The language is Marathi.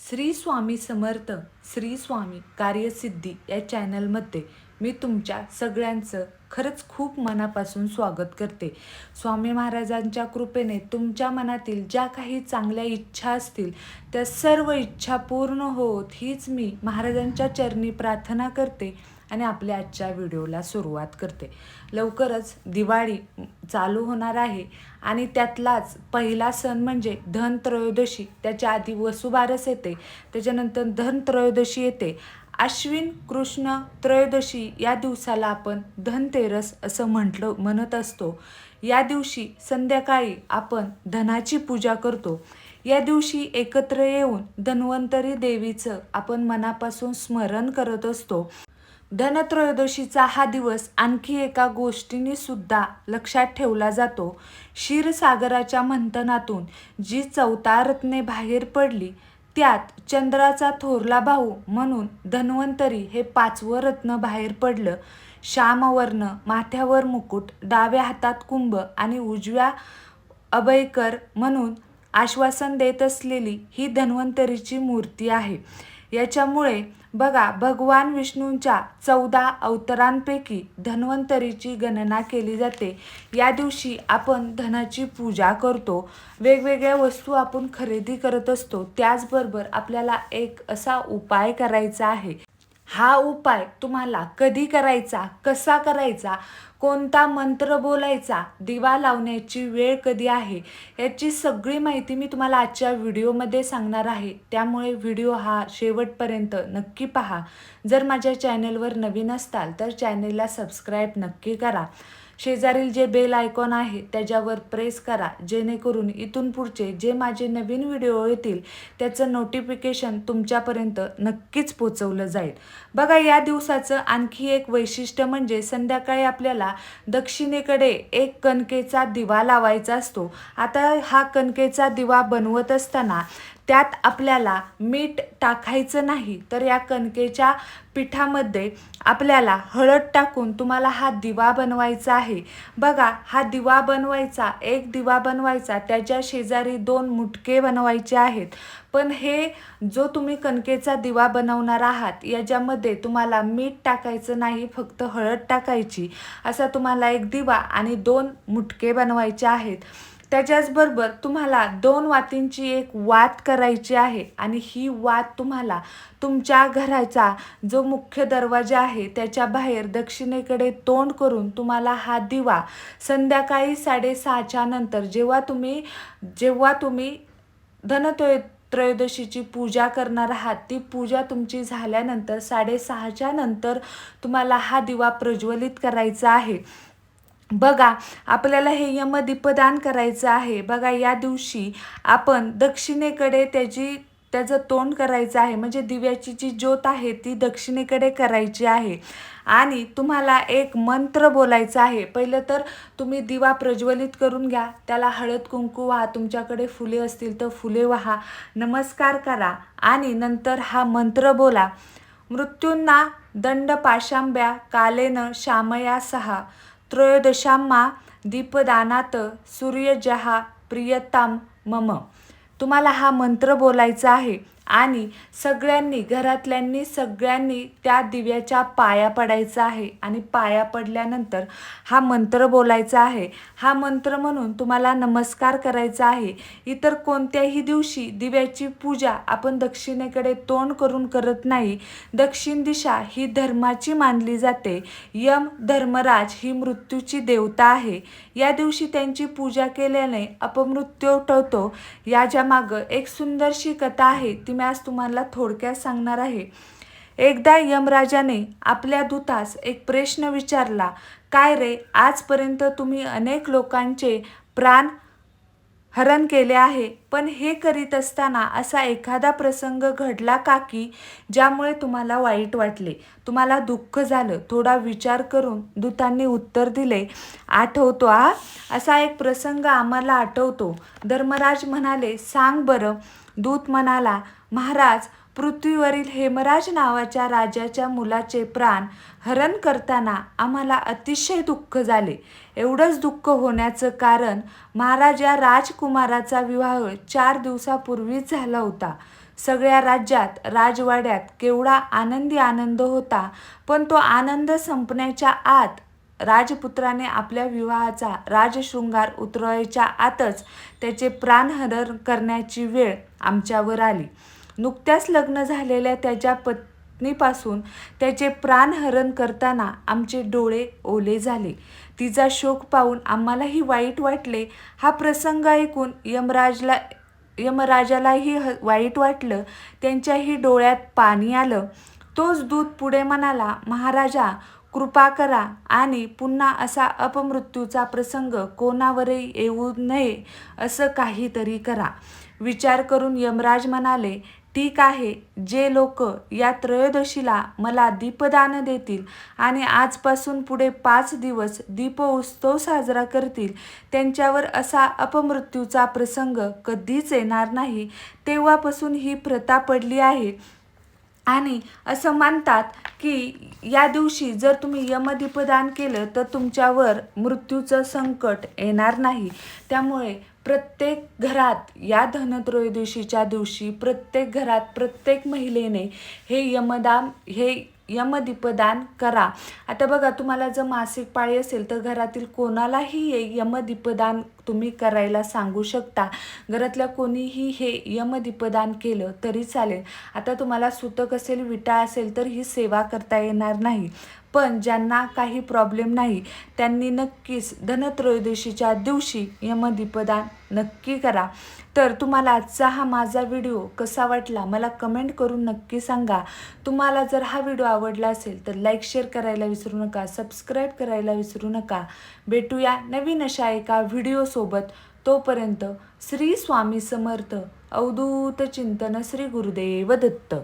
श्री स्वामी समर्थ श्री स्वामी कार्यसिद्धी या चॅनलमध्ये मी तुमच्या सगळ्यांचं खरंच खूप मनापासून स्वागत करते. स्वामी महाराजांच्या कृपेने तुमच्या मनातील ज्या काही चांगल्या इच्छा असतील त्या सर्व इच्छा पूर्ण होत हीच मी महाराजांच्या चरणी प्रार्थना करते. आणि आपल्या आजच्या व्हिडिओला सुरुवात करते. लवकरच दिवाळी चालू होणार आहे आणि त्यातलाच पहिला सण म्हणजे धनत्रयोदशी त्याच्या आधी वसुबारस येते. त्याच्यानंतर धनत्रयोदशी येते. आश्विन कृष्ण त्रयोदशी या दिवसाला आपण धनतेरस असं म्हटलं म्हणत असतो. या दिवशी संध्याकाळी आपण धनाची पूजा करतो. या दिवशी एकत्र येऊन धन्वंतरी देवीचं आपण मनापासून स्मरण करत असतो. धनत्रयोदशीचा हा दिवस आणखी एका गोष्टीने सुद्धा लक्षात ठेवला जातो. क्षीरसागराच्या मंथनातून जी चौथा रत्ने बाहेर पडली त्यात चंद्राचा थोरला भाऊ म्हणून धन्वंतरी हे पाचवं रत्न बाहेर पडलं. श्यामवर्ण माथ्यावर मुकुट डाव्या हातात कुंभ आणि उजव्या अभयकर म्हणून आश्वासन देत असलेली ही धन्वंतरीची मूर्ती आहे. याच्यामुळे बघा भगवान विष्णूंच्या चौदा अवतारांपैकी धन्वंतरीची गणना केली जाते. या दिवशी आपण धनाची पूजा करतो. वेगवेगळ्या वस्तू आपण खरेदी करत असतो. त्याचबरोबर आपल्याला एक असा उपाय करायचा आहे. हा उपाय तुम्हाला कधी करायचा कसा करायचा कोणता मंत्र बोलायचा दिवा लावण्याची वेळ कधी आहे याची सगळी माहिती मी तुम्हाला आजच्या व्हिडिओमध्ये सांगणार आहे. त्यामुळे व्हिडिओ हा शेवटपर्यंत नक्की पहा. जर माझ्या चॅनलवर नवीन असताल तर चॅनेलला सबस्क्राईब नक्की करा. शेजारील जे बेल आयकॉन आहे त्याच्यावर प्रेस करा जेणेकरून इथून पुढचे जे माझे नवीन व्हिडिओ येतील त्याचं नोटिफिकेशन तुमच्यापर्यंत नक्कीच पोचवलं जाईल. बघा या दिवसाचं आणखी एक वैशिष्ट्य म्हणजे संध्याकाळी आपल्याला दक्षिणेकडे एक कणकेचा दिवा लावायचा असतो. आता हा कणकेचा दिवा बनवत असताना त्यात आपल्याला मीठ टाकायचं नाही तर या कणकेच्या पिठामध्ये आपल्याला हळद टाकून तुम्हाला हा दिवा बनवायचा आहे. बघा हा दिवा बनवायचा एक दिवा बनवायचा त्याच्या शेजारी दोन मुटके बनवायचे आहेत. पण हे जो तुम्ही कणकेचा दिवा बनवणार आहात याच्यामध्ये तुम्हाला मीठ टाकायचं नाही फक्त हळद टाकायची. असा तुम्हाला एक दिवा आणि दोन मुटके बनवायचे आहेत. त्याच्याचबरोबर तुम्हाला दोन वातींची एक वात करायची आहे आणि ही वात तुम्हाला तुमच्या घराचा जो मुख्य दरवाजा आहे त्याच्या बाहेर दक्षिणेकडे तोंड करून तुम्हाला हा दिवा संध्याकाळी साडेसहाच्या नंतर जेव्हा तुम्ही जेव्हा तुम्ही धनत्रय त्रयोदशीची पूजा करणार आहात ती पूजा तुमची झाल्यानंतर साडेसहाच्या नंतर तुम्हाला हा दिवा प्रज्वलित करायचा आहे. बघा आपल्याला हे यमदीपदान करायचं आहे. बघा या दिवशी आपण दक्षिणेकडे त्याची त्याचं तोंड करायचं आहे. म्हणजे दिव्याची जी ज्योत आहे ती दक्षिणेकडे करायची आहे. आणि तुम्हाला एक मंत्र बोलायचा आहे. पहिलं तर तुम्ही दिवा प्रज्वलित करून घ्या. त्याला हळद कुंकू व्हा. तुमच्याकडे फुले असतील तर फुले व्हा. नमस्कार करा. आणि नंतर हा मंत्र बोला. मृत्यूंना दंड पाशांब्या कालेन श्यामया सहा. त्रयोदशाम्मा दीपदानात सूर्यजहा प्रियताम मम. तुम्हाला हा मंत्र बोलायचा आहे. आणि सगळ्यांनी घरातल्यांनी सगळ्यांनी त्या दिव्याच्या पाया पडायचा आहे. आणि पाया पडल्यानंतर हा मंत्र बोलायचा आहे. हा मंत्र म्हणून तुम्हाला नमस्कार करायचा आहे. इतर कोणत्याही दिवशी दिव्याची पूजा आपण दक्षिणेकडे तोंड करून करत नाही. दक्षिण दिशा ही धर्माची मानली जाते. यम धर्मराज ही मृत्यूची देवता आहे. या दिवशी त्यांची पूजा केल्याने अपमृत्यू टळतो. याच्या मागं एक सुंदरशी कथा आहे ती मी आज तुम्हाला थोडक्यात सांगणार आहे. एकदा यमराजाने आपल्या दूतास एक प्रश्न विचारला काय रे आजपर्यंत तुम्ही अनेक लोकांचे प्राण हरण केले आहे. पण हे करीत असताना असा एखादा प्रसंग घडला का की ज्यामुळे तुम्हाला वाईट वाटले? तुम्हाला दुःख झालं. थोडा विचार करून दूतांनी उत्तर दिले आठवतो आ. असा एक प्रसंग आम्हाला आठवतो. धर्मराज म्हणाले सांग बरं. दूत म्हणाला महाराज पृथ्वीवरील हेमराज नावाच्या राजाच्या मुलाचे प्राण हरण करताना आम्हाला अतिशय दुःख झाले. एवढंच दुःख होण्याचं कारण महाराज या राजकुमाराचा विवाह चार दिवसापूर्वीच झाला होता. सगळ्या राज्यात राजवाड्यात केवढा आनंदी आनंद होता पण तो आनंद संपण्याच्या आत राजपुत्राने आपल्या विवाहाचा राजशृंगार उतरवायच्या आतच त्याचे प्राणहरण करण्याची वेळ आमच्यावर आली. नुकत्याच लग्न झालेल्या त्याच्या पत्नीपासून त्याचे प्राणहरण करताना आमचे डोळे ओले झाले. तिचा शोक पाहून आम्हालाही वाईट वाटले. हा प्रसंग ऐकून यमराजला यमराजालाही ह वाईट वाटलं. त्यांच्याही डोळ्यात पाणी आलं. तोच दूत पुढे म्हणाला महाराजा कृपा करा आणि पुन्हा असा अपमृत्यूचा प्रसंग कोणावरही येऊ नये असं काहीतरी करा. विचार करून यमराज म्हणाले ठीक आहे जे लोक या त्रयोदशीला मला दीपदान देतील आणि आजपासून पुढे पाच दिवस दीप उत्सव साजरा करतील त्यांच्यावर असा अपमृत्यूचा प्रसंग कधीच येणार नाही. तेव्हापासून ही प्रथा पडली आहे. आणि असं मानतात की या दिवशी जर तुम्ही यमदीपदान केलं तर तुमच्यावर मृत्यूचं संकट येणार नाही. त्यामुळे प्रत्येक घरात या धनत्रयोदशीच्या दिवशी प्रत्येक घरात प्रत्येक महिलेने हे यमदान हे यमदीपदान करा. आता बघा तुम्हाला जर मासिक पाळी असेल तर घरातील कोणालाही हे यमदीपदान तुम्ही करायला सांगू शकता. घरातल्या कोणीही हे यमदीपदान केलं तरी चालेल. आता तुम्हाला सुतक असेल विटा असेल तर ही सेवा करता येणार नाही. पण ज्यांना काही प्रॉब्लेम नाही त्यांनी नक्कीच धनत्रयोदशीच्या दिवशी यमदीपदान नक्की करा. तर तुम्हाला आजचा हा माझा व्हिडिओ कसा वाटला? मला कमेंट करून नक्की सांगा. तुम्हाला जर हा व्हिडिओ आवडला असेल तर लाईक शेअर करायला विसरू नका सबस्क्राईब करायला विसरू नका. भेटूया नवीन अशा एका व्हिडिओसोबत तोपर्यंत श्री स्वामी समर्थ अवधूत चिंतन श्री गुरुदेव दत्त.